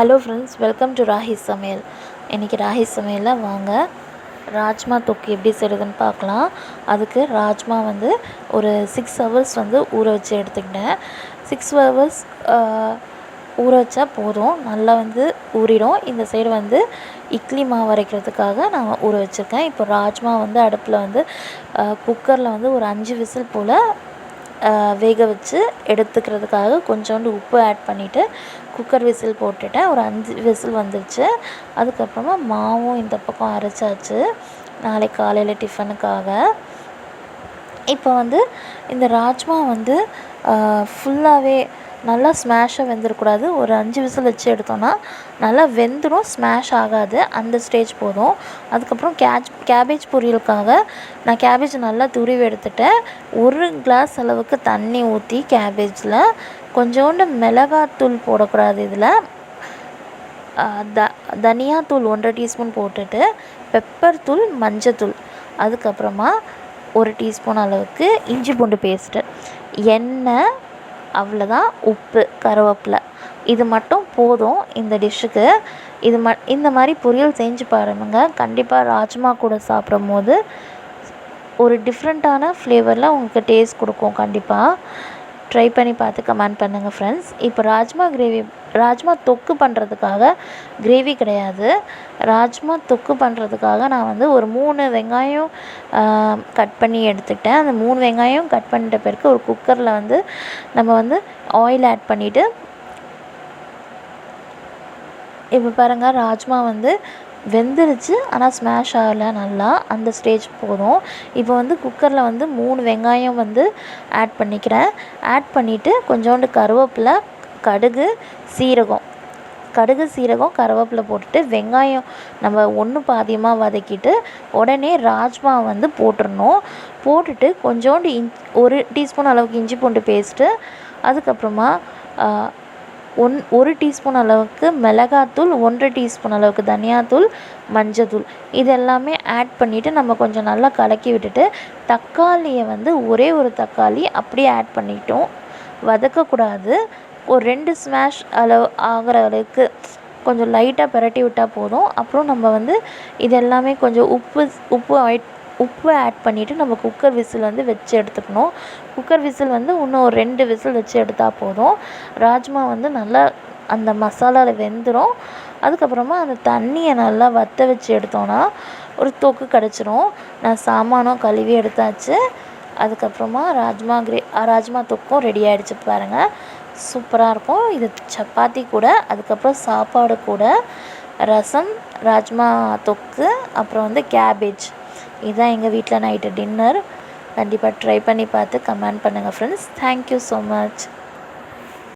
Hello friends welcome to Rahi சமையல் இன்றைக்கி ராகி சமையலில் வாங்க. ராஜ்மா தொக்கு எப்படி செய்கிறதுன்னு பார்க்கலாம். அதுக்கு ராஜ்மா வந்து ஒரு சிக்ஸ் ஹவர்ஸ் வந்து ஊற வச்சு எடுத்துக்கிட்டேன். சிக்ஸ் ஹவர்ஸ் ஊற வச்சா போதும். நல்லா வந்து ஊறிடும். இந்த சைடு வந்து இட்லி மாவு அரைக்கிறதுக்காக நான் ஊற வச்சுருக்கேன். இப்போ ராஜ்மா வந்து அடுப்பில் வந்து குக்கரில் வந்து ஒரு அஞ்சு விசில் போல் வேக வச்சு எடுத்துக்கிறதுக்காக கொஞ்சோண்டு உப்பு ஆட் பண்ணிவிட்டு குக்கர் விசில் போட்டுட்டேன். ஒரு அஞ்சு விசில் வந்துடுச்சு அதுக்கப்புறமா மாவும் இந்த பக்கம் அரைச்சாச்சு. நாளைக்கு காலையில் டிஃபனுக்காக இப்போ வந்து இந்த ராஜ்மா வந்து ஃபுல்லாகவே நல்லா ஸ்மாஷாக வெந்துடக்கூடாது ஒரு அஞ்சு விசில் வச்சு எடுத்தோன்னா நல்லா வெந்துடும் ஸ்மாஷ் ஆகாது. அந்த ஸ்டேஜ் போதும். அதுக்கப்புறம் கேஜ் கேபேஜ் பொரியலுக்காக நான் கேபேஜ் நல்லா துருவி எடுத்துட்டேன். ஒரு கிளாஸ் அளவுக்கு தண்ணி ஊற்றி கேபேஜில் கொஞ்சோண்டு மிளகாத்தூள் போடக்கூடாது இதில். த தனியாத்தூள் ஒன்றரை டீஸ்பூன் போட்டுட்டு பெப்பர் தூள் மஞ்சத்தூள் அதுக்கப்புறமா ஒரு டீஸ்பூன் அளவுக்கு இஞ்சி பூண்டு பேஸ்ட்டு எண்ணெய் அவ்வளோதான் உப்பு கருவேப்பிலை. இது மட்டும் போதும் இந்த டிஷ்ஷுக்கு இது ம இந்த மாதிரி பொரியல் செஞ்சு பாருங்க. கண்டிப்பாக ராஜ்மா கூட சாப்பிடும் போது ஒரு டிஃப்ரெண்ட்டான ஃப்ளேவரில் உங்களுக்கு டேஸ்ட் கொடுக்கும் கண்டிப்பாக ட்ரை பண்ணி பார்த்து கமெண்ட் பண்ணுங்கள் ஃப்ரெண்ட்ஸ் இப்போ ராஜ்மா கிரேவி ராஜ்மா தொக்கு பண்ணுறதுக்காக கிரேவி கிடையாது. ராஜ்மா தொக்கு பண்ணுறதுக்காக நான் வந்து ஒரு மூணு வெங்காயம் கட் பண்ணி எடுத்துக்கிட்டேன். அந்த மூணு வெங்காயம் கட் பண்ணிட்ட பிறகு ஒரு குக்கரில் வந்து நம்ம வந்து ஆயில் ஆட் பண்ணிவிட்டு இப்போ பாருங்கள் ராஜ்மா வந்து வெந்துருச்சு. ஆனால் ஸ்மாஷ் ஆகலை நல்லா. அந்த ஸ்டேஜ் போதும். இப்போ வந்து குக்கரில் வந்து மூணு வெங்காயம் வந்து ஆட் பண்ணிக்கிறேன். ஆட் பண்ணிவிட்டு கொஞ்சோண்டு கருவேப்பிலை கடுகு சீரகம். கடுகு சீரகம் கருவேப்பிலை போட்டுட்டு வெங்காயம் நம்ம ஒன்று பாதியமாக வதக்கிட்டு உடனே ராஜ்மா வந்து போட்டுடணும் போட்டுட்டு கொஞ்சோண்டு இஞ் ஒரு டீஸ்பூன் அளவுக்கு இஞ்சி பூண்டு பேஸ்ட்டு அதுக்கப்புறமா ஒன் ஒரு டீஸ்பூன் அளவுக்கு மிளகாத்தூள் ஒன்றரை டீஸ்பூன் அளவுக்கு தனியாத்தூள் மஞ்சத்தூள். இது எல்லாமே ஆட் பண்ணிவிட்டு நம்ம கொஞ்சம் நல்லா கலக்கி விட்டுட்டு தக்காளியை வந்து ஒரே ஒரு தக்காளி அப்படியே ஆட் பண்ணிட்டோம். வதக்கக்கூடாது. ஒரு ரெண்டு ஸ்மாஷ் அளவு ஆகிற அளவுக்கு கொஞ்சம் லைட்டாக பிரட்டி விட்டால் போதும். அப்புறம் நம்ம வந்து இது எல்லாமே கொஞ்சம் உப்பு உப்பு உப்பு ஆட் பண்ணிவிட்டு நம்ம குக்கர் விசில் வந்து வச்சு எடுத்துக்கணும். குக்கர் விசில் வந்து இன்னும் ஒரு ரெண்டு விசில் வச்சு எடுத்தால் போதும். ராஜ்மா வந்து நல்லா அந்த மசாலாவில் வெந்துடும் அதுக்கப்புறமா அந்த தண்ணியை நல்லா வற்ற வச்சு எடுத்தோன்னா ஒரு தொக்கு கிடச்சிரும். நான் சாமானும் கழுவி எடுத்தாச்சு. அதுக்கப்புறமா ராஜ்மா கிரே ராஜ்மா தொக்கும் ரெடி ஆகிடுச்சு பாருங்கள் சூப்பராக இருக்கும். இது சப்பாத்தி கூட அதுக்கப்புறம் சாப்பாடு கூட ரசம் ராஜ்மா தொக்கு அப்புறம் வந்து கேபேஜ் இதுதான் எங்கள் வீட்டில் நைட்டு டின்னர் கண்டிப்பாக ட்ரை பண்ணி பார்த்து கமெண்ட் பண்ணுங்கள் ஃப்ரெண்ட்ஸ் தேங்க்யூ ஸோ மச்